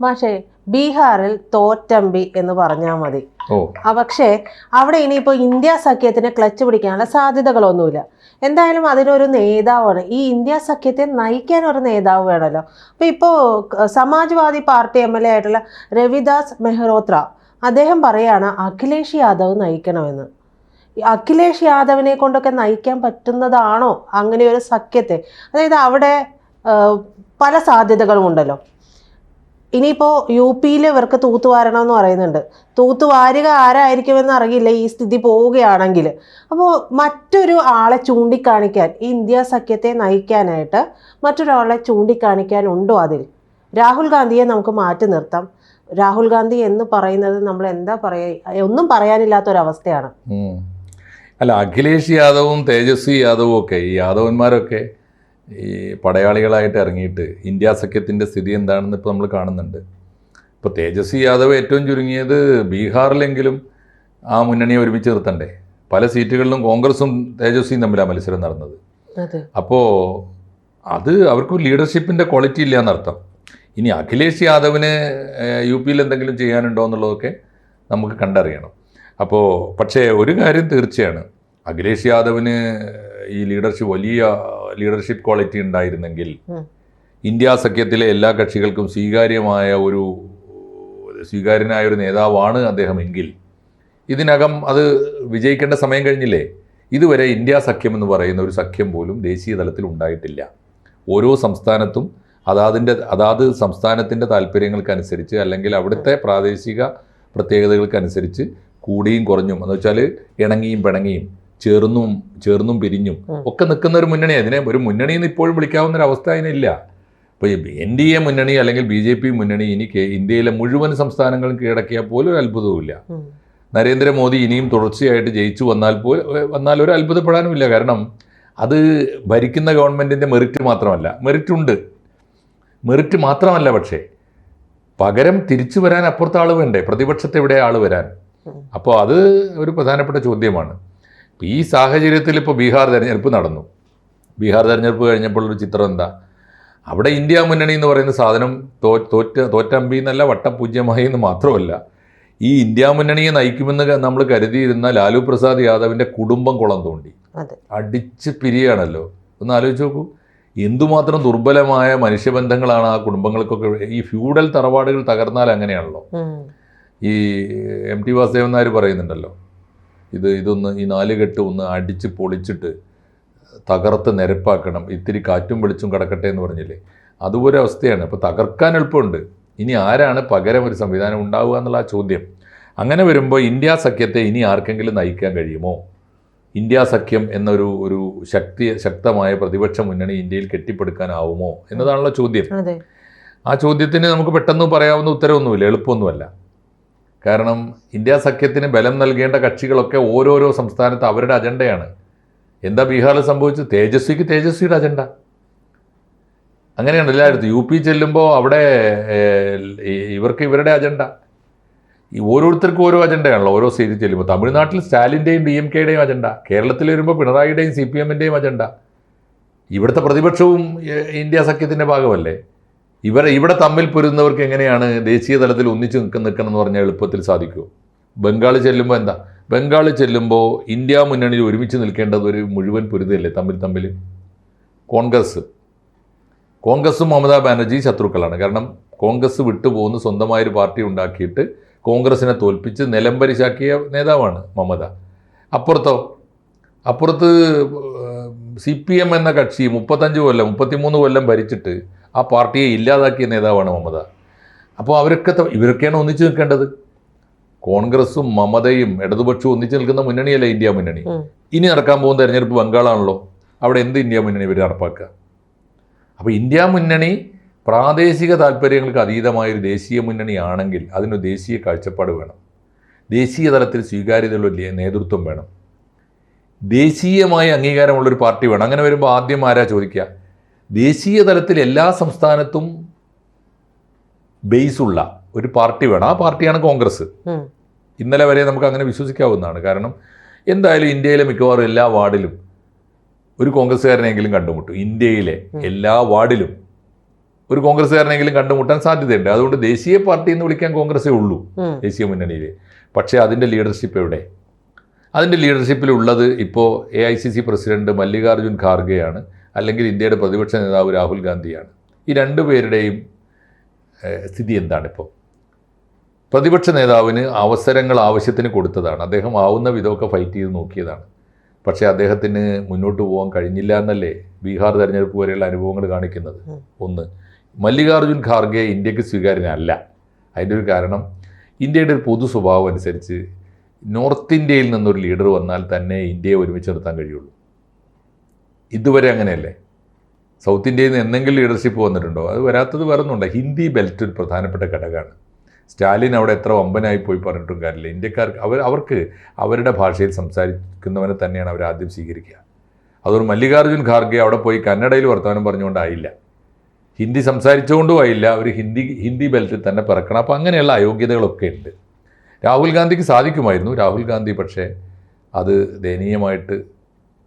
പക്ഷേ ബീഹാറിൽ തോറ്റമ്പി എന്ന് പറഞ്ഞാൽ മതി. പക്ഷേ അവിടെ ഇനിയിപ്പോൾ ഇന്ത്യ സഖ്യത്തിന് ക്ലച്ച് പിടിക്കാനുള്ള സാധ്യതകളൊന്നുമില്ല. എന്തായാലും അതിനൊരു നേതാവാണ്. ഈ ഇന്ത്യ സഖ്യത്തെ നയിക്കാൻ ഒരു നേതാവ് വേണമല്ലോ അപ്പോൾ ഇപ്പോൾ Samajwadi party M L A ആയിട്ടുള്ള രവിദാസ് മെഹ്റോത്ര അദ്ദേഹം പറയാണ് അഖിലേഷ് യാദവ് നയിക്കണമെന്ന്. അഖിലേഷ് യാദവിനെ കൊണ്ടൊക്കെ നയിക്കാൻ പറ്റുന്നതാണോ അങ്ങനെ ഒരു സഖ്യത്തെ? അതായത് അവിടെ പല സാധ്യതകളും ഉണ്ടല്ലോ ഇനിയിപ്പോൾ യു പിയിൽ ഇവർക്ക് തൂത്തുവാരണം എന്ന് പറയുന്നുണ്ട്. തൂത്തുവാരുക ആരായിരിക്കുമെന്ന് അറിയില്ല. ഈ സ്ഥിതി പോവുകയാണെങ്കിൽ അപ്പോൾ മറ്റൊരു ആളെ ചൂണ്ടിക്കാണിക്കാൻ ഈ ഇന്ത്യ സഖ്യത്തെ നയിക്കാനായിട്ട് മറ്റൊരാളെ ചൂണ്ടിക്കാണിക്കാനുണ്ടോ അതിൽ? രാഹുൽ ഗാന്ധിയെ നമുക്ക് മാറ്റി നിർത്താം. രാഹുൽ ഗാന്ധി എന്ന് പറയുന്നത് നമ്മൾ എന്താ പറയുക ഒന്നും പറയാനില്ലാത്തൊരവസ്ഥയാണ്. അല്ല അഖിലേഷ് യാദവും തേജസ്വി യാദവും ഒക്കെ ഈ യാദവന്മാരൊക്കെ ഈ പടയാളികളായിട്ട് ഇറങ്ങിയിട്ട് ഇന്ത്യ സഖ്യത്തിന്റെ സ്ഥിതി എന്താണെന്ന് ഇപ്പോൾ നമ്മൾ കാണുന്നുണ്ട്. ഇപ്പോൾ തേജസ്വി യാദവ് ഏറ്റവും ചുരുങ്ങിയത് ബീഹാറിലെങ്കിലും ആ മുന്നണിയെ ഒരുമിച്ച് നിർത്തണ്ടേ? പല സീറ്റുകളിലും കോൺഗ്രസും തേജസ്വിയും തമ്മിലാണ് മത്സരം നടന്നത്. അപ്പോൾ അത് അവർക്ക് ലീഡർഷിപ്പിന്റെ ക്വാളിറ്റി ഇല്ല എന്നർത്ഥം. ഇനി അഖിലേഷ് യാദവിന് യു പിയിൽ എന്തെങ്കിലും ചെയ്യാനുണ്ടോ എന്നുള്ളതൊക്കെ നമുക്ക് കണ്ടറിയണം. അപ്പോൾ പക്ഷേ ഒരു കാര്യം തീർച്ചയാണ്. അഖിലേഷ് യാദവിന് ഈ ലീഡർഷിപ്പ് വലിയ ലീഡർഷിപ്പ് ക്വാളിറ്റി ഉണ്ടായിരുന്നെങ്കിൽ. ഇന്ത്യ സഖ്യത്തിലെ എല്ലാ കക്ഷികൾക്കും സ്വീകാര്യമായ ഒരു സ്വീകാര്യനായ ഒരു നേതാവാണ് അദ്ദേഹം എങ്കിൽ ഇതിനകം അത് വിജയിക്കേണ്ട സമയം കഴിഞ്ഞില്ലേ? ഇതുവരെ ഇന്ത്യ സഖ്യം എന്ന് പറയുന്ന ഒരു സഖ്യം പോലും ദേശീയ തലത്തിൽ ഉണ്ടായിട്ടില്ല. ഓരോ സംസ്ഥാനത്തും അതാതിന്റെ അതാത് സംസ്ഥാനത്തിന്റെ താല്പര്യങ്ങൾക്കനുസരിച്ച് അല്ലെങ്കിൽ അവിടുത്തെ പ്രാദേശിക പ്രത്യേകതകൾക്കനുസരിച്ച് കൂടിയും കുറഞ്ഞും. എന്ന് വെച്ചാൽ ഇണങ്ങിയും പിണങ്ങിയും. ചേർന്നും ചേർന്നും പിരിഞ്ഞും. ഒക്കെ നിൽക്കുന്ന ഒരു മുന്നണി. അതിനെ ഒരു മുന്നണി എന്ന് ഇപ്പോഴും വിളിക്കാവുന്ന ഒരു അവസ്ഥ അതിനില്ല. ഇപ്പോൾ എൻ ഡി എ മുന്നണി അല്ലെങ്കിൽ ബി ജെ പി മുന്നണി ഇനി ഇന്ത്യയിലെ മുഴുവൻ സംസ്ഥാനങ്ങളും കീഴടക്കിയാൽ പോലും ഒരു അത്ഭുതവുമില്ല. നരേന്ദ്രമോദി ഇനിയും തുടർച്ചയായിട്ട് ജയിച്ചു വന്നാൽ പോലും വന്നാൽ ഒരു അത്ഭുതപ്പെടാനുമില്ല. കാരണം അത് ഭരിക്കുന്ന ഗവൺമെന്റിന്റെ മെറിറ്റ് മാത്രമല്ല. മെറിറ്റ് ഉണ്ട്. മെറിറ്റ് മാത്രമല്ല പക്ഷേ പകരം തിരിച്ചു വരാൻ അപ്പുറത്ത് ആൾ വേണ്ടേ? പ്രതിപക്ഷത്തെ ഇവിടെ ആൾ വരാൻ അപ്പോൾ അത് ഒരു പ്രധാനപ്പെട്ട ചോദ്യമാണ്. ഈ സാഹചര്യത്തിൽ ഇപ്പോൾ ബീഹാർ തെരഞ്ഞെടുപ്പ് നടന്നു. ബീഹാർ തെരഞ്ഞെടുപ്പ് കഴിഞ്ഞപ്പോൾ ഒരു ചിത്രം എന്താ? അവിടെ ഇന്ത്യ മുന്നണി എന്ന് പറയുന്ന സാധനം തോ തോറ്റ തോറ്റമ്പി എന്നല്ല വട്ടപൂജ്യമായി എന്ന് മാത്രമല്ല ഈ ഇന്ത്യ മുന്നണിയെ നയിക്കുമെന്ന് നമ്മൾ കരുതിയിരുന്ന ലാലു പ്രസാദ് യാദവിന്റെ കുടുംബം കുളം തോണ്ടി. അടിച്ച് പിരിയാണല്ലോ. ഒന്ന് ആലോചിച്ച് നോക്കൂ. എന്തുമാത്രം ദുർബലമായ മനുഷ്യബന്ധങ്ങളാണ് ആ കുടുംബങ്ങൾക്കൊക്കെ ഈ ഫ്യൂഡൽ തറവാടുകൾ തകർന്നാൽ അങ്ങനെയാണല്ലോ. ഈ എം ടി വാസുദേവൻ നായർ പറയുന്നുണ്ടല്ലോ. ഇത് ഇതൊന്ന് ഈ നാല് നാലുകെട്ട് ഒന്ന് അടിച്ച് പൊളിച്ചിട്ട് തകർത്ത് നിരപ്പാക്കണം. ഇത്തിരി കാറ്റും വെളിച്ചും കിടക്കട്ടെ എന്ന് പറഞ്ഞില്ലേ? അതുപോലെ അവസ്ഥയാണ്. അപ്പോൾ തകർക്കാൻ എളുപ്പമുണ്ട്. ഇനി ആരാണ് പകരം ഒരു സംവിധാനം ഉണ്ടാവുക എന്നുള്ള ആ ചോദ്യം. അങ്ങനെ വരുമ്പോൾ ഇന്ത്യ സഖ്യത്തെ ഇനി ആർക്കെങ്കിലും നയിക്കാൻ കഴിയുമോ? ഇന്ത്യ സഖ്യം എന്നൊരു ഒരു ശക്തി ശക്തമായ പ്രതിപക്ഷ മുന്നണി ഇന്ത്യയിൽ കെട്ടിപ്പടുക്കാനാവുമോ? എന്നതാണല്ലോ ചോദ്യം. ആ ചോദ്യത്തിന് നമുക്ക് പെട്ടെന്ന് പറയാവുന്ന ഉത്തരവൊന്നുമില്ല. എളുപ്പമൊന്നുമല്ല. കാരണം ഇന്ത്യ സഖ്യത്തിന് ബലം നൽകേണ്ട കക്ഷികളൊക്കെ ഓരോരോ സംസ്ഥാനത്ത് അവരുടെ അജണ്ടയാണ്. എന്താ ബീഹാറിൽ സംഭവിച്ചത്? തേജസ്വിക്ക് തേജസ്വിയുടെ അജണ്ട. അങ്ങനെയാണ് എല്ലായിടത്തും. യു പി ചെല്ലുമ്പോൾ അവിടെ ഇവർക്ക് ഇവരുടെ അജണ്ട. ഈ ഓരോരുത്തർക്കും ഓരോ അജണ്ടയാണല്ലോ ഓരോ സ്റ്റേറ്റിൽ ചെല്ലുമ്പോൾ. തമിഴ്നാട്ടിൽ സ്റ്റാലിന്റെയും ഡി എം കെയുടെയും അജണ്ട. കേരളത്തിൽ വരുമ്പോൾ പിണറായിയുടെയും സി പി എമ്മിന്റെയും അജണ്ട. ഇവിടുത്തെ പ്രതിപക്ഷവും ഇന്ത്യ സഖ്യത്തിന്റെ ഭാഗമല്ലേ? ഇവരെ ഇവിടെ തമ്മിൽ പൊരുന്നവർക്ക് എങ്ങനെയാണ് ദേശീയ തലത്തിൽ ഒന്നിച്ച് നിൽക്കുന്ന നിൽക്കണം എന്ന് പറഞ്ഞാൽ എളുപ്പത്തിൽ സാധിക്കുമോ ബംഗാൾ ചെല്ലുമ്പോൾ എന്താ? ബംഗാൾ ചെല്ലുമ്പോൾ ഇന്ത്യ മുന്നണിയിൽ ഒരുമിച്ച് നിൽക്കേണ്ടത് ഒരു മുഴുവൻ പൊരുതയല്ലേ തമ്മിൽ തമ്മിൽ? കോൺഗ്രസ്. കോൺഗ്രസും മമതാ ബാനർജി ശത്രുക്കളാണ്. കാരണം കോൺഗ്രസ് വിട്ടുപോകുന്ന സ്വന്തമായൊരു പാർട്ടി ഉണ്ടാക്കിയിട്ട് കോൺഗ്രസിനെ തോൽപ്പിച്ച് നിലംപരിശാക്കിയ നേതാവാണ് മമത. അപ്പുറത്തോ? അപ്പുറത്ത് സി പി എം എന്ന കക്ഷി മുപ്പത്തഞ്ച് കൊല്ലം മുപ്പത്തിമൂന്ന് കൊല്ലം ഭരിച്ചിട്ട് ആ പാർട്ടിയെ ഇല്ലാതാക്കിയ നേതാവാണ് മമത. അപ്പോൾ അവരൊക്കെ ഇവരൊക്കെയാണ് ഒന്നിച്ചു നിൽക്കേണ്ടത്. കോൺഗ്രസും മമതയും ഇടതുപക്ഷവും ഒന്നിച്ചു നിൽക്കുന്ന മുന്നണിയല്ല ഇന്ത്യ മുന്നണി? ഇനി നടക്കാൻ പോകുന്ന തെരഞ്ഞെടുപ്പ് ബംഗാളാണല്ലോ. അവിടെ എന്ത് ഇന്ത്യ മുന്നണി ഇവർ നടപ്പാക്കുക? അപ്പോൾ ഇന്ത്യ മുന്നണി പ്രാദേശിക താല്പര്യങ്ങൾക്ക് അതീതമായൊരു ദേശീയ മുന്നണിയാണെങ്കിൽ അതിന് ദേശീയ കാഴ്ചപ്പാട് വേണം. ദേശീയ തലത്തിൽ സ്വീകാര്യതയുള്ള നേതൃത്വം വേണം. ദേശീയമായ അംഗീകാരമുള്ളൊരു പാർട്ടി വേണം. അങ്ങനെ വരുമ്പോൾ ആദ്യം ആരാ ചോദിക്കുക? ദേശീയ തലത്തിൽ എല്ലാ സംസ്ഥാനത്തും ബേസുള്ള ഒരു പാർട്ടി വേണം. ആ പാർട്ടിയാണ് കോൺഗ്രസ്. ഇന്നലെ വരെ നമുക്ക് അങ്ങനെ വിശ്വസിക്കാവുന്നതാണ്. കാരണം എന്തായാലും ഇന്ത്യയിലെ മിക്കവാറും എല്ലാ വാർഡിലും ഒരു കോൺഗ്രസ്സുകാരനെങ്കിലും കണ്ടുമുട്ടും. ഇന്ത്യയിലെ എല്ലാ വാർഡിലും ഒരു കോൺഗ്രസ്സുകാരനെങ്കിലും കണ്ടുമുട്ടാൻ സാധ്യതയുണ്ട്. അതുകൊണ്ട് ദേശീയ പാർട്ടി എന്ന് വിളിക്കാൻ കോൺഗ്രസ്സേ ഉള്ളൂ ദേശീയ മുന്നണിയിൽ പക്ഷേ അതിന്റെ ലീഡർഷിപ്പ് എവിടെ? അതിന്റെ ലീഡർഷിപ്പിലുള്ളത് ഇപ്പോൾ A I C C president Mallikarjun ഖാർഗെയാണ്. അല്ലെങ്കിൽ ഇന്ത്യയുടെ പ്രതിപക്ഷ നേതാവ് രാഹുൽ ഗാന്ധിയാണ്. ഈ രണ്ടു പേരുടെയും സ്ഥിതി എന്താണിപ്പോൾ പ്രതിപക്ഷ നേതാവിന് അവസരങ്ങൾ ആവശ്യത്തിന് കൊടുത്തതാണ്. അദ്ദേഹം ആവുന്ന വിധമൊക്കെ ഫൈറ്റ് ചെയ്ത് നോക്കിയതാണ്. പക്ഷേ അദ്ദേഹത്തിന് മുന്നോട്ട് പോകാൻ കഴിഞ്ഞില്ല എന്നല്ലേ ബീഹാർ തെരഞ്ഞെടുപ്പ് വരെയുള്ള അനുഭവങ്ങൾ കാണിക്കുന്നത്? ഒന്ന് മല്ലികാർജുൻ ഖാർഗെ ഇന്ത്യയ്ക്ക് സ്വീകാര്യനല്ല. അതിന്റെ ഒരു കാരണം ഇന്ത്യയുടെ ഒരു പൊതു സ്വഭാവം അനുസരിച്ച് നോർത്ത് ഇന്ത്യയിൽ നിന്നൊരു ലീഡർ വന്നാൽ തന്നെ ഇന്ത്യയെ ഒരുമിച്ച് നിർത്താൻ കഴിയുള്ളൂ. ഇതുവരെ അങ്ങനെയല്ലേ? സൗത്ത് ഇന്ത്യയിൽ നിന്ന് എന്തെങ്കിലും ലീഡർഷിപ്പ് വന്നിട്ടുണ്ടോ? അത് വരാത്തത് വരുന്നുണ്ട് ഹിന്ദി ബെൽറ്റ് ഒരു പ്രധാനപ്പെട്ട ഘടകമാണ്. സ്റ്റാലിൻ അവിടെ എത്ര ഒമ്പനായി പോയി പറഞ്ഞിട്ടും കാര്യമില്ല. ഇന്ത്യക്കാർക്ക് അവർ അവർക്ക് അവരുടെ ഭാഷയിൽ സംസാരിക്കുന്നവനെ തന്നെയാണ് അവർ ആദ്യം സ്വീകരിക്കുക. അതുകൊണ്ട് മല്ലികാർജുൻ ഖാർഗെ അവിടെ പോയി കന്നഡയിൽ വർത്തമാനം പറഞ്ഞുകൊണ്ടായില്ല ഹിന്ദി സംസാരിച്ചുകൊണ്ടും ആയില്ല. അവർ ഹിന്ദി ഹിന്ദി ബെൽറ്റിൽ തന്നെ പിറക്കണം. അപ്പോൾ അങ്ങനെയുള്ള അയോഗ്യതകളൊക്കെ ഉണ്ട്. രാഹുൽ ഗാന്ധിക്ക് സാധിക്കുമായിരുന്നു. രാഹുൽ ഗാന്ധി പക്ഷേ അത് ദയനീയമായിട്ട്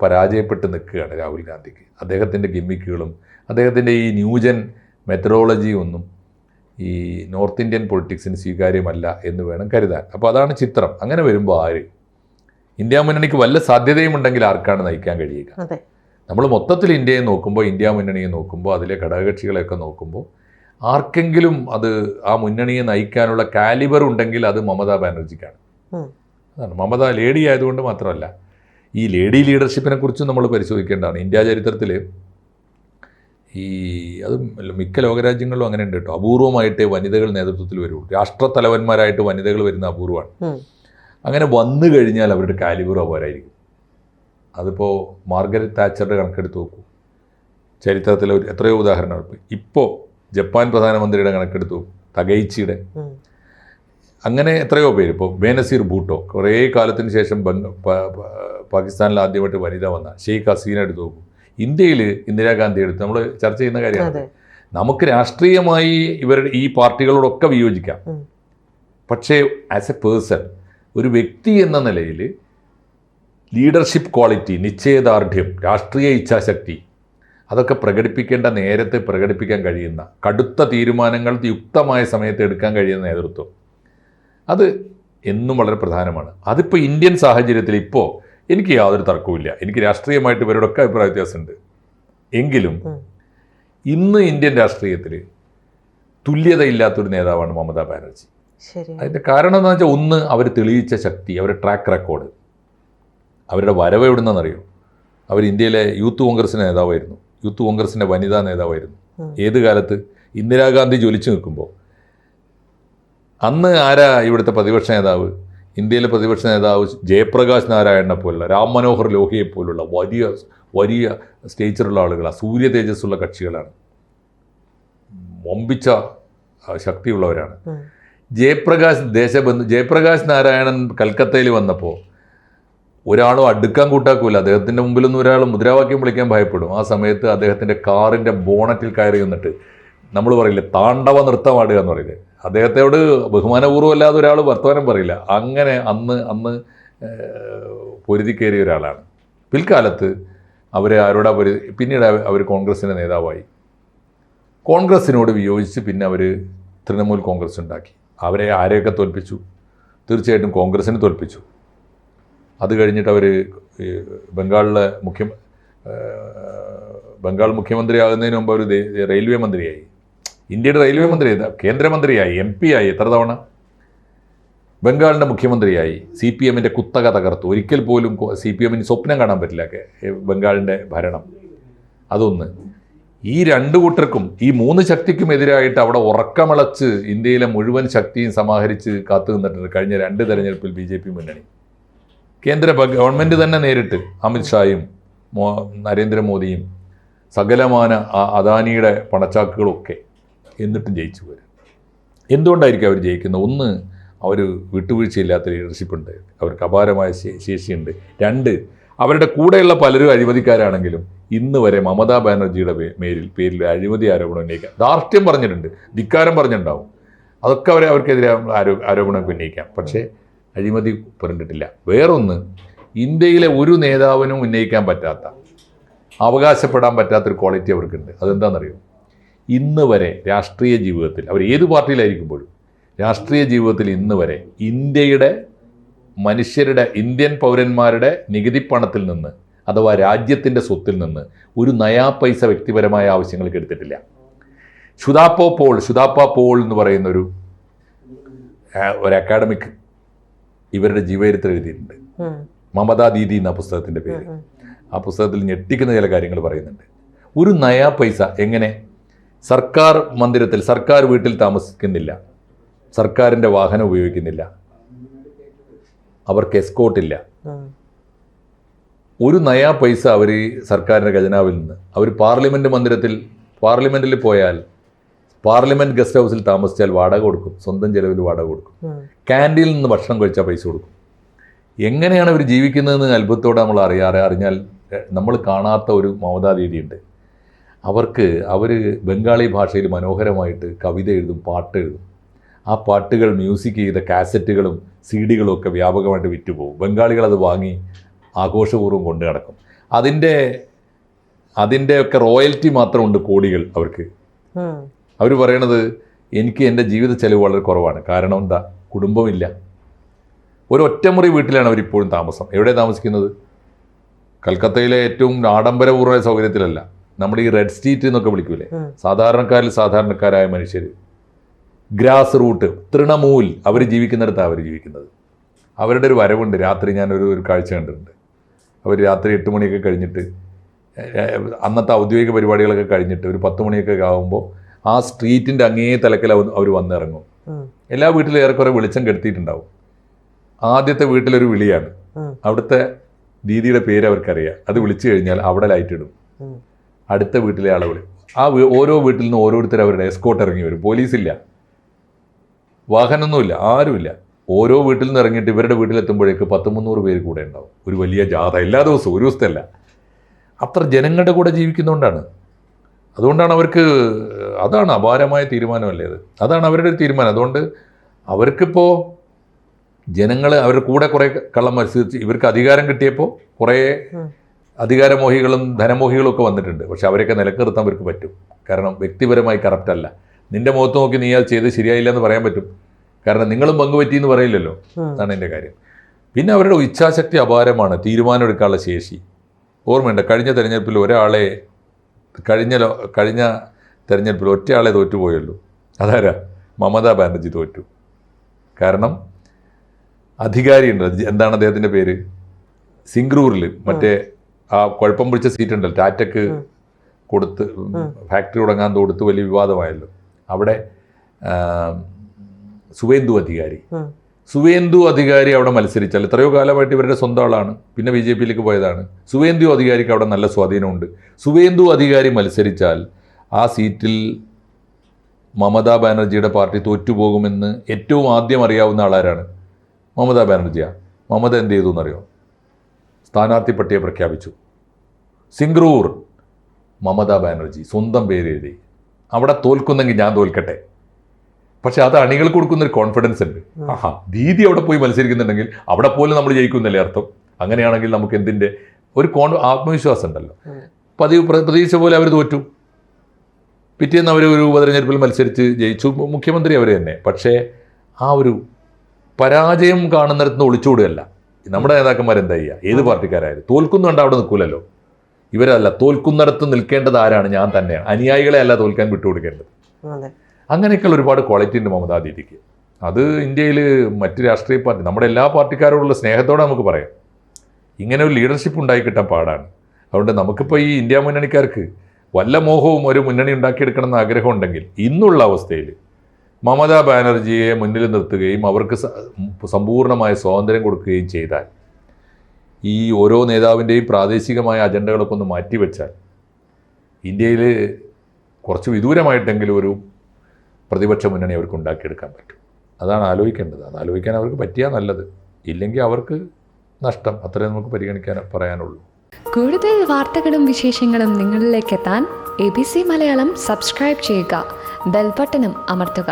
പരാജയപ്പെട്ട് നിൽക്കുകയാണ് രാഹുൽ ഗാന്ധിക്ക്. അദ്ദേഹത്തിന്റെ ഗിമ്മിക്കുകളും അദ്ദേഹത്തിന്റെ ഈ ന്യൂജൻ മെത്തഡോളജി ഒന്നും ഈ നോർത്ത് ഇന്ത്യൻ പൊളിറ്റിക്സിന് സ്വീകാര്യമല്ല എന്ന് വേണം കരുതാൻ. അപ്പോൾ അതാണ് ചിത്രം. അങ്ങനെ വരുമ്പോൾ ആര്? ഇന്ത്യ മുന്നണിക്ക് വല്ല സാധ്യതയും ഉണ്ടെങ്കിൽ ആർക്കാണ് നയിക്കാൻ കഴിയുക? നമ്മൾ മൊത്തത്തിൽ ഇന്ത്യയെ നോക്കുമ്പോൾ ഇന്ത്യ മുന്നണിയെ നോക്കുമ്പോൾ അതിലെ ഘടകകക്ഷികളെയൊക്കെ നോക്കുമ്പോൾ ആർക്കെങ്കിലും അത് ആ മുന്നണിയെ നയിക്കാനുള്ള കാലിബർ ഉണ്ടെങ്കിൽ അത് മമതാ ബാനർജിക്കാണ്. അതാണ്. മമത ലേഡി ആയതുകൊണ്ട് മാത്രമല്ല ഈ ലേഡി ലീഡർഷിപ്പിനെ കുറിച്ചും നമ്മൾ പരിശോധിക്കേണ്ടതാണ്. ഇന്ത്യ ചരിത്രത്തിൽ ഈ അത് മിക്ക ലോകരാജ്യങ്ങളിലും അങ്ങനെ ഉണ്ട് കേട്ടോ. അപൂർവമായിട്ടേ വനിതകൾ നേതൃത്വത്തിൽ വരുള്ളൂ. രാഷ്ട്രത്തലവന്മാരായിട്ട് വനിതകൾ വരുന്ന അപൂർവമാണ്. അങ്ങനെ വന്നു കഴിഞ്ഞാൽ അവരുടെ കാലിബർ പോരായിരിക്കും. അതിപ്പോൾ മാർഗരറ്റ് താച്ചറുടെ കണക്കെടുത്ത് നോക്കൂ. ചരിത്രത്തിലെ ഒരു എത്രയോ ഉദാഹരണങ്ങൾ ഇപ്പോൾ ജപ്പാൻ പ്രധാനമന്ത്രിയുടെ കണക്കെടുത്ത് നോക്കും. തകൈച്ചിയുടെ. അങ്ങനെ എത്രയോ പേര്. ഇപ്പോൾ ബേനസീർ ഭൂട്ടോ. കുറേ കാലത്തിന് ശേഷം ബംഗ പാകിസ്ഥാനിൽ ആദ്യമായിട്ട് വനിത വന്ന ഷെയ്ഖ് ഹസീന എടുത്ത് നോക്കും. ഇന്ത്യയിൽ ഇന്ദിരാഗാന്ധി എടുത്ത് നമ്മൾ ചർച്ച ചെയ്യുന്ന കാര്യമാണ്. നമുക്ക് രാഷ്ട്രീയമായി ഇവരുടെ ഈ പാർട്ടികളോടൊക്കെ വിയോജിക്കാം. പക്ഷേ ആസ് എ പേഴ്സൺ ഒരു വ്യക്തി എന്ന നിലയിൽ ലീഡർഷിപ്പ് ക്വാളിറ്റി നിശ്ചയദാർഢ്യം രാഷ്ട്രീയ ഇച്ഛാശക്തി അതൊക്കെ പ്രകടിപ്പിക്കേണ്ട നേരത്തെ പ്രകടിപ്പിക്കാൻ കഴിയുന്ന കടുത്ത തീരുമാനങ്ങൾ യുക്തമായ സമയത്ത് എടുക്കാൻ കഴിയുന്ന നേതൃത്വം. അത് എന്നും വളരെ പ്രധാനമാണ്. അതിപ്പോൾ ഇന്ത്യൻ സാഹചര്യത്തിൽ ഇപ്പോൾ എനിക്ക് യാതൊരു തർക്കവുമില്ല. എനിക്ക് രാഷ്ട്രീയമായിട്ട് ഇവരോടൊക്കെ അഭിപ്രായ വ്യത്യാസമുണ്ട്. എങ്കിലും. ഇന്ന് ഇന്ത്യൻ രാഷ്ട്രീയത്തിൽ തുല്യതയില്ലാത്തൊരു നേതാവാണ് മമതാ ബാനർജി. അതിന്റെ കാരണം എന്താണെന്ന് വെച്ചാൽ ഒന്ന് അവർ തെളിയിച്ച ശക്തി അവരുടെ ട്രാക്ക് റെക്കോർഡ് അവരുടെ വരവ് എവിടുന്നാണെന്നറിയോ? അവർ ഇന്ത്യയിലെ യൂത്ത് കോൺഗ്രസിന്റെ നേതാവായിരുന്നു. യൂത്ത് കോൺഗ്രസിന്റെ വനിതാ നേതാവായിരുന്നു. ഏത് കാലത്ത്? ഇന്ദിരാഗാന്ധി ജ്വലിച്ചു നിൽക്കുമ്പോൾ. അന്ന് ആരാ ഇവിടുത്തെ പ്രതിപക്ഷ നേതാവ്? ഇന്ത്യയിലെ പ്രതിപക്ഷ നേതാവ് ജയപ്രകാശ് നാരായണനെ പോലുള്ള രാം മനോഹർ ലോഹിയെ പോലുള്ള വലിയ വലിയ സ്റ്റേച്ചറുള്ള ആളുകളാണ് സൂര്യ തേജസ്സുള്ള കക്ഷികളാണ്. വമ്പിച്ച ശക്തിയുള്ളവരാണ്. ജയപ്രകാശ് ദേശബന്ധു ജയപ്രകാശ് നാരായണൻ കൽക്കത്തയിൽ വന്നപ്പോൾ ഒരാളും അടുക്കാൻ കൂട്ടാക്കൂല. അദ്ദേഹത്തിന്റെ മുമ്പിലൊന്നും ഒരാൾ മുദ്രാവാക്യം വിളിക്കാൻ ഭയപ്പെടും. ആ സമയത്ത് അദ്ദേഹത്തിന്റെ കാറിന്റെ ബോണറ്റിൽ കയറി നിന്നിട്ട് നമ്മൾ പറയില്ല താണ്ഡവ നൃത്തമാടുക എന്ന് പറയില്ലേ? അദ്ദേഹത്തോട് ബഹുമാനപൂർവം അല്ലാതെ ഒരാൾ വർത്തമാനം പറയില്ല. അങ്ങനെ അന്ന് അന്ന് പൊരുതി കയറിയ ഒരാളാണ്. പിൽക്കാലത്ത് അവർ ആരോടാ പൊരു പിന്നീട് അവർ കോൺഗ്രസിന്റെ നേതാവായി. കോൺഗ്രസിനോട് വിയോജിച്ച് പിന്നെ അവർ തൃണമൂൽ കോൺഗ്രസ് ഉണ്ടാക്കി. അവരെ ആരെയൊക്കെ തോൽപ്പിച്ചു? തീർച്ചയായിട്ടും കോൺഗ്രസിനെ തോൽപ്പിച്ചു. അത് കഴിഞ്ഞിട്ട് അവർ ബംഗാളിലെ മുഖ്യ ബംഗാൾ മുഖ്യമന്ത്രിയാകുന്നതിന് മുമ്പ് അവർ റെയിൽവേ മന്ത്രിയായി. ഇന്ത്യയുടെ റെയിൽവേ മന്ത്രി കേന്ദ്രമന്ത്രിയായി എം പി ആയി എത്ര തവണ? ബംഗാളിന്റെ മുഖ്യമന്ത്രിയായി സി പി എമ്മിന്റെ കുത്തക തകർത്തു. ഒരിക്കൽ പോലും സി പി എമ്മിന് സ്വപ്നം കാണാൻ പറ്റില്ല ബംഗാളിന്റെ ഭരണം. അതൊന്ന്. ഈ രണ്ട് കൂട്ടർക്കും ഈ മൂന്ന് ശക്തിക്കും എതിരായിട്ട് അവിടെ ഉറക്കമിളച്ച് ഇന്ത്യയിലെ മുഴുവൻ ശക്തിയും സമാഹരിച്ച് കാത്തു നിന്നിട്ടുണ്ട് കഴിഞ്ഞ രണ്ട് തെരഞ്ഞെടുപ്പിൽ ബി ജെ പി മുന്നണി. കേന്ദ്ര ഗവൺമെന്റ് തന്നെ നേരിട്ട് അമിത്ഷായും നരേന്ദ്രമോദിയും സകലമാന അദാനിയുടെ പണച്ചാക്കുകളൊക്കെ എന്നിട്ടും ജയിച്ചു വരും എന്തുകൊണ്ടായിരിക്കും അവർ ജയിക്കുന്നത്? ഒന്ന് അവർ വിട്ടുവീഴ്ചയില്ലാത്ത ലീഡർഷിപ്പ് ഉണ്ട്. അവർക്ക് അപാരമായ ശേഷിയുണ്ട്. രണ്ട് അവരുടെ കൂടെയുള്ള പലരും അഴിമതിക്കാരാണെങ്കിലും ഇന്ന് വരെ മമതാ ബാനർജിയുടെ പേരിൽ പേരിൽ അഴിമതി ആരോപണം ഉന്നയിക്കാം. ധാർഷ്ട്യം പറഞ്ഞിട്ടുണ്ട്. ധിക്കാരം പറഞ്ഞിട്ടുണ്ടാവും. അതൊക്കെ അവരെ അവർക്കെതിരെ ആരോ ആരോപണം ഉന്നയിക്കാം. പക്ഷേ അഴിമതി പറഞ്ഞിട്ടില്ല. വേറൊന്ന് ഇന്ത്യയിലെ ഒരു നേതാവിനും ഉന്നയിക്കാൻ പറ്റാത്ത അവകാശപ്പെടാൻ പറ്റാത്തൊരു ക്വാളിറ്റി അവർക്കുണ്ട്. അതെന്താണെന്നറിയോ? ഇന്ന് വരെ രാഷ്ട്രീയ ജീവിതത്തിൽ അവർ ഏത് പാർട്ടിയിലായിരിക്കുമ്പോഴും രാഷ്ട്രീയ ജീവിതത്തിൽ ഇന്ന് വരെ ഇന്ത്യയുടെ മനുഷ്യരുടെ ഇന്ത്യൻ പൗരന്മാരുടെ നികുതി പണത്തിൽ നിന്ന് അഥവാ രാജ്യത്തിന്റെ സ്വത്തിൽ നിന്ന് ഒരു നയാ പൈസ വ്യക്തിപരമായ ആവശ്യങ്ങൾക്ക് എടുത്തിട്ടില്ല ഷുദാപ്പോ പോൾ ഷുദാപ്പ പോൾ എന്ന് പറയുന്നൊരു ഒരു അക്കാഡമിക് ഇവരുടെ ജീവചരിത്രം എഴുതിയിട്ടുണ്ട്. മമതാ ദീദി എന്ന പുസ്തകത്തിന്റെ പേര്. ആ പുസ്തകത്തിൽ ഞെട്ടിക്കുന്ന ചില കാര്യങ്ങൾ പറയുന്നുണ്ട്. ഒരു നയാ പൈസ എങ്ങനെ സർക്കാർ മന്ദിരത്തിൽ സർക്കാർ വീട്ടിൽ താമസിക്കുന്നില്ല. സർക്കാരിന്റെ വാഹനം ഉപയോഗിക്കുന്നില്ല. അവർക്ക് എസ്കോട്ടില്ല ഒരു നയാ പൈസ അവർ സർക്കാരിന്റെ ഖജനാവിൽ നിന്ന്. അവർ പാർലമെന്റ് മന്ദിരത്തിൽ പാർലമെന്റിൽ പോയാൽ പാർലമെന്റ് ഗസ്റ്റ് ഹൗസിൽ താമസിച്ചാൽ വാടക കൊടുക്കും. സ്വന്തം ചിലവിൽ വാടക കൊടുക്കും. ക്യാന്റീനിൽ നിന്ന് ഭക്ഷണം കഴിച്ചാൽ പൈസ കൊടുക്കും. എങ്ങനെയാണ് അവർ ജീവിക്കുന്നതെന്ന് അത്ഭുതത്തോടെ നമ്മൾ അറിയാറ് അറിഞ്ഞാൽ നമ്മൾ കാണാത്ത ഒരു മമതാ ദീദിയുണ്ട് അവർക്ക് അവർ ബംഗാളി ഭാഷയിൽ മനോഹരമായിട്ട് കവിത എഴുതും പാട്ട് എഴുതും. ആ പാട്ടുകൾ മ്യൂസിക് ചെയ്ത കാസറ്റുകളും സി ഡികളും ഒക്കെ വ്യാപകമായിട്ട് വിറ്റുപോകും. ബംഗാളികൾ അത് വാങ്ങി ആഘോഷപൂർവം കൊണ്ടു നടക്കും. അതിന്റെ ഒക്കെ റോയൽറ്റി മാത്രമുണ്ട് കോടികൾ അവർക്ക്. അവർ പറയണത് എനിക്ക് എന്റെ ജീവിത ചെലവ് വളരെ കുറവാണ്. കാരണം എന്താ? കുടുംബമില്ല. ഒരു ഒറ്റമുറി വീട്ടിലാണ് അവരിപ്പോഴും താമസം. എവിടെ താമസിക്കുന്നത്? കൽക്കത്തയിലെ ഏറ്റവും ആഡംബരപൂർവമായ സൗകര്യത്തിലല്ല. നമ്മുടെ ഈ റെഡ് സ്ട്രീറ്റ് എന്നൊക്കെ വിളിക്കൂലേ? സാധാരണക്കാരിൽ സാധാരണക്കാരായ മനുഷ്യർ. ഗ്രാസ് റൂട്ട് തൃണമൂൽ അവർ ജീവിക്കുന്നിടത്താണ് അവർ ജീവിക്കുന്നത്. അവരുടെ ഒരു വരവുണ്ട്. രാത്രി ഞാനൊരു ഒരു കാഴ്ച കണ്ടിട്ടുണ്ട്. അവർ രാത്രി എട്ട് മണിയൊക്കെ കഴിഞ്ഞിട്ട് അന്നത്തെ ഔദ്യോഗിക പരിപാടികളൊക്കെ കഴിഞ്ഞിട്ട് ഒരു പത്ത് മണിയൊക്കെ ആകുമ്പോൾ ആ സ്ട്രീറ്റിന്റെ അങ്ങേ തലക്കൽ അവർ വന്നിറങ്ങും. എല്ലാ വീട്ടിലും ഏറെക്കുറെ വെളിച്ചം കെടുത്തിയിട്ടുണ്ടാവും. ആദ്യത്തെ വീട്ടിലൊരു വിളിയാണ്. അവിടുത്തെ ദീദിയുടെ പേര് അവർക്കറിയാം. അത് വിളിച്ചു കഴിഞ്ഞാൽ അവിടെ ലൈറ്റ് ഇടും. അടുത്ത വീട്ടിലെ ആളെ വിളി. ആ ഓരോ വീട്ടിൽ നിന്ന് ഓരോരുത്തർ അവരുടെ എസ്കോട്ട് ഇറങ്ങി വരും. പോലീസില്ല. വാഹനമൊന്നുമില്ല. ആരുമില്ല. ഓരോ വീട്ടിൽ നിന്ന് ഇറങ്ങിയിട്ട് ഇവരുടെ വീട്ടിലെത്തുമ്പോഴേക്ക് പത്ത് മുന്നൂറ് പേര് കൂടെ ഉണ്ടാവും. ഒരു വലിയ ജാഥ. എല്ലാ ദിവസവും ഒരു ദിവസത്തല്ല. അത്ര ജനങ്ങളുടെ കൂടെ ജീവിക്കുന്നതുകൊണ്ടാണ് അതുകൊണ്ടാണ് അവർക്ക് അതാണ് അപാരമായ തീരുമാനമല്ലേ അത്? അതാണ് അവരുടെ ഒരു തീരുമാനം. അതുകൊണ്ട് അവർക്കിപ്പോൾ ജനങ്ങൾ അവരുടെ കൂടെ കുറേ കള്ളം മത്സരിച്ച് ഇവർക്ക് അധികാരം കിട്ടിയപ്പോൾ കുറേ. അധികാരമോഹികളും ധനമോഹികളും ഒക്കെ വന്നിട്ടുണ്ട്. പക്ഷെ അവരൊക്കെ നിലയ്ക്ക് അവർക്ക് പറ്റും. കാരണം വ്യക്തിപരമായി കറപ്റ്റ് അല്ല. നിന്റെ മുഖത്ത് നോക്കി നീ അത് ചെയ്ത് ശരിയായില്ല എന്ന് പറയാൻ പറ്റും. കാരണം നിങ്ങളും പങ്കുപറ്റി എന്ന് പറയില്ലല്ലോ. അതാണ് എന്റെ കാര്യം. പിന്നെ അവരുടെ ഇച്ഛാശക്തി അപാരമാണ്. തീരുമാനമെടുക്കാനുള്ള ശേഷി. ഓർമ്മയുണ്ട് കഴിഞ്ഞ തെരഞ്ഞെടുപ്പിൽ ഒരാളെ കഴിഞ്ഞ കഴിഞ്ഞ തെരഞ്ഞെടുപ്പിൽ ഒറ്റയാളെ തോറ്റുപോയുള്ളൂ. അതാരാ? മമതാ ബാനർജി തോറ്റു. കാരണം അധികാരിയുണ്ട്. എന്താണ് അദ്ദേഹത്തിന്റെ പേര്? സിംഗ്രൂറിൽ മറ്റേ ആ കുഴപ്പം പിടിച്ച സീറ്റ് ഉണ്ടല്ലോ ടാറ്റക്ക്. കൊടുത്ത് ഫാക്ടറി തുടങ്ങാൻ കൊടുത്ത് വലിയ വിവാദമായല്ലോ. അവിടെ സുവേന്ദു അധികാരി. സുവേന്ദു അധികാരി അവിടെ മത്സരിച്ചാൽ എത്രയോ കാലമായിട്ട് ഇവരുടെ സ്വന്തം ആളാണ്. പിന്നെ ബി ജെ പിയിലേക്ക് പോയതാണ്. സുവേന്ദു അധികാരിക്ക് അവിടെ നല്ല സ്വാധീനമുണ്ട്. സുവേന്ദു അധികാരി മത്സരിച്ചാൽ ആ സീറ്റിൽ മമതാ ബാനർജിയുടെ പാർട്ടി തോറ്റുപോകുമെന്ന് ഏറ്റവും ആദ്യം അറിയാവുന്ന ആളാരാണ്? മമതാ ബാനർജിയാണ് മമത എന്ത് ചെയ്തു എന്നറിയോ? സ്ഥാനാർത്ഥി പട്ടിക പ്രഖ്യാപിച്ചു. സിംഗ്രൂർ മമതാ ബാനർജി സ്വന്തം പേര് എഴുതി. അവിടെ തോൽക്കുന്നെങ്കിൽ ഞാൻ തോൽക്കട്ടെ. പക്ഷെ അത് അണികൾ കൊടുക്കുന്ന ഒരു കോൺഫിഡൻസ് ഉണ്ട് ആഹാ ദീദി അവിടെ പോയി മത്സരിക്കുന്നുണ്ടെങ്കിൽ അവിടെ പോലും നമ്മൾ ജയിക്കുന്നല്ലേ അർത്ഥം? അങ്ങനെയാണെങ്കിൽ നമുക്ക് എന്തിന്റെ? ഒരു കോൺ ആത്മവിശ്വാസം ഉണ്ടല്ലോ. പതിവ് പ്ര- പ്രതീക്ഷ പോലെ അവർ തോറ്റു. പിറ്റേന്ന് അവർ ഒരു ഉപതെരഞ്ഞെടുപ്പിൽ മത്സരിച്ച് ജയിച്ചു. മുഖ്യമന്ത്രി അവർ തന്നെ. പക്ഷേ ആ ഒരു പരാജയം കാണുന്നിടത്ത് നിന്ന് ഒളിച്ചോടുകയല്ല. നമ്മുടെ നേതാക്കന്മാർ എന്താ ചെയ്യുക? ഏത് പാർട്ടിക്കാരായാലും. തോൽക്കുന്നുണ്ട് അവിടെ നിൽക്കൂലല്ലോ. ഇവരല്ല തോൽക്കുന്നിടത്ത് നിൽക്കേണ്ടത് ആരാണ്? ഞാൻ തന്നെയാണ്. അനുയായികളെ അല്ല തോൽക്കാൻ വിട്ടുകൊടുക്കേണ്ടത്. അങ്ങനെയൊക്കെയുള്ള ഒരുപാട് ക്വാളിറ്റി ഉണ്ട് മമതാ ദീദിക്ക് അത് ഇന്ത്യയിൽ മറ്റ് രാഷ്ട്രീയ പാർട്ടി നമ്മുടെ എല്ലാ പാർട്ടിക്കാരോടുള്ള സ്നേഹത്തോടെ നമുക്ക് പറയാം. ഇങ്ങനെ ഒരു ലീഡർഷിപ്പ് ഉണ്ടായി കിട്ടാൻ പാടാണ്. അതുകൊണ്ട് നമുക്കിപ്പോൾ ഈ ഇന്ത്യ മുന്നണിക്കാർക്ക് വല്ല മോഹവും ഒരു മുന്നണി ഉണ്ടാക്കിയെടുക്കണം എന്ന ആഗ്രഹം ഉണ്ടെങ്കിൽ ഇന്നുള്ള അവസ്ഥയിൽ മമതാ ബാനർജിയെ മുന്നിൽ നിർത്തുകയും അവർക്ക് സമ്പൂർണമായ സ്വാതന്ത്ര്യം കൊടുക്കുകയും ചെയ്താൽ ഈ ഓരോ നേതാവിന്റെയും പ്രാദേശികമായ അജണ്ടകളൊക്കെ ഒന്ന് മാറ്റിവെച്ചാൽ ഇന്ത്യയിൽ കുറച്ച് വിദൂരമായിട്ടെങ്കിലും ഒരു പ്രതിപക്ഷ മുന്നണി അവർക്ക് ഉണ്ടാക്കിയെടുക്കാൻ പറ്റും. അതാണ് ആലോചിക്കേണ്ടത്. അത് ആലോചിക്കാൻ അവർക്ക് പറ്റിയാൽ നല്ലത്. ഇല്ലെങ്കിൽ അവർക്ക് നഷ്ടം. അത്രേ നമുക്ക് പരിഗണിക്കാൻ പറയാനുള്ളൂ. കൂടുതൽ വാർത്തകളും വിശേഷങ്ങളും നിങ്ങളിലേക്ക് എത്താൻ A B C Malayalam subscribe ചെയ്യുക. ബെൽബട്ടനും അമർത്തുക